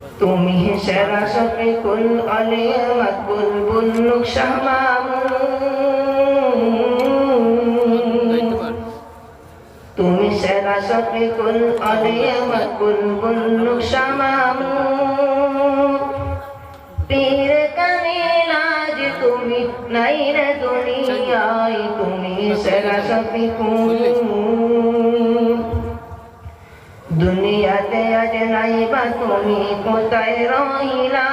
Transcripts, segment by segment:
তুমি সেরা সফি কুল আলিয়া মাকবুল বুল্লুক শাহমামুন তুমি সেরা সফি কুল আলিয়া মাকবুল বুল্লুক শাহমামুন পীর কামিলাজ তুমি নাই রে দুনিয়ায় তুমি সেরা সফি কুল দুনিয়াতে আজ নাই বা তুমি কোথায় রহিলা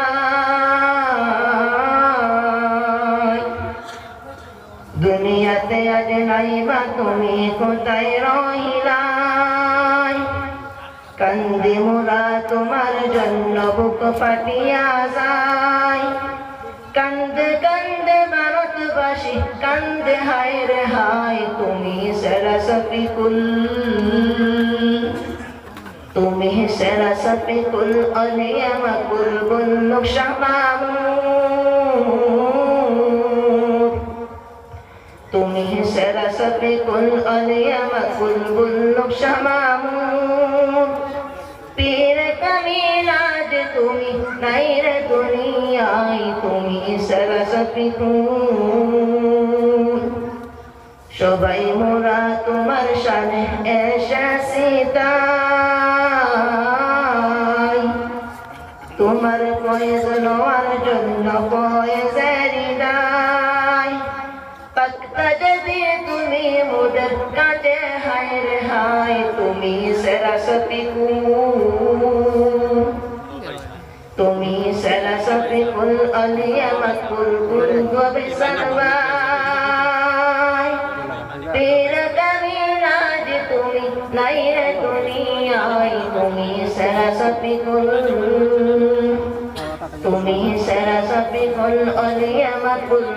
দুনিয়াতে আজ নাই বা তুমি কোথায় রহিলা কান্দি মোরা তোমার জন্য বুক পাটিয়া যায়। কান্দে কান্দে ভারতবাসী, কান্দে হায় রে হায়, তুমি সরসপি কুল তুমি সেরা সেরা সফিকুল আলিয়া মাকুল বুল্লুক শাহমামুদ পীর কামিলাজ তুমি নাই রে দুনিয়ায়, তুমি সেরা সফিকুল সবাই মোরা তোমার সানে এসেছি। তোমার কয়েজ নেওয়ার জন্য যদি তুমি মোদের কাটে হায় রে হায় তুমি সেরা সপিকু তুমি সেরা সপিকুল আলিয়া মাকুল কুল গবি সনবাই পীর কামিলাজ তুমি নাই রে দুনিয়ায় তুমি সরস্বতী কুল। তুমি সরস্বতী কুল অলিয়ামা কুল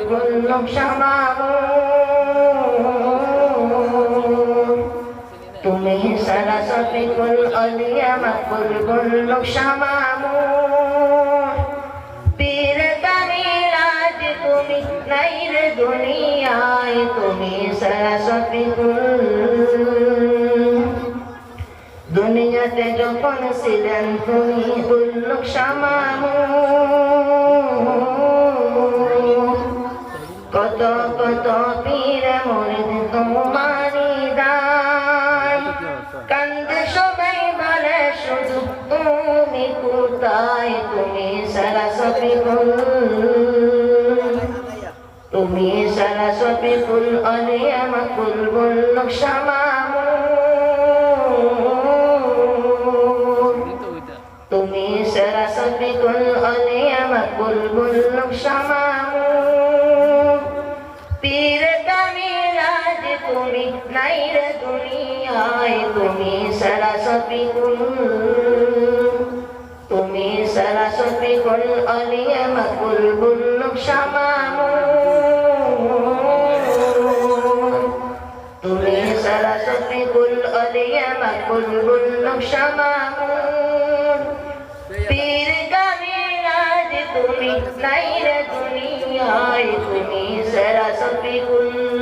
নকশামামুন তুমি সরস্বতী কুল অলিয়ামা কুল নকশামামুন পীর কামিলাজ তুমি নাই রে দুনিয়ায় তুমি সরস্বতী কুল দুনিয়াতে যখন ছিলেন তুমি উল্লুক সামামু কত কত পীর মরিদ তোমারি দায় কান্দে সবাই বলে শুধু তুমি কোথায় তুমি সরস্বতী কুল তুমি সরস্বতী কুল অলিয়ামা কুল বুল্লুক শামামু বুল্লুক শামামু পীর কামিলাজ তুমি নাই রে দুনিয়ায় তুমি সরস্বতী কুল তুমি সরস্বতী কুল অলিয়ামা কুল বুল্লুক শামামু তুমি সরস্বতী কুল অলিয়ামা কুল বুল্লুক শামামু তুমি নাই রে দুনিয়ায় তুমি সরস্বতী কুল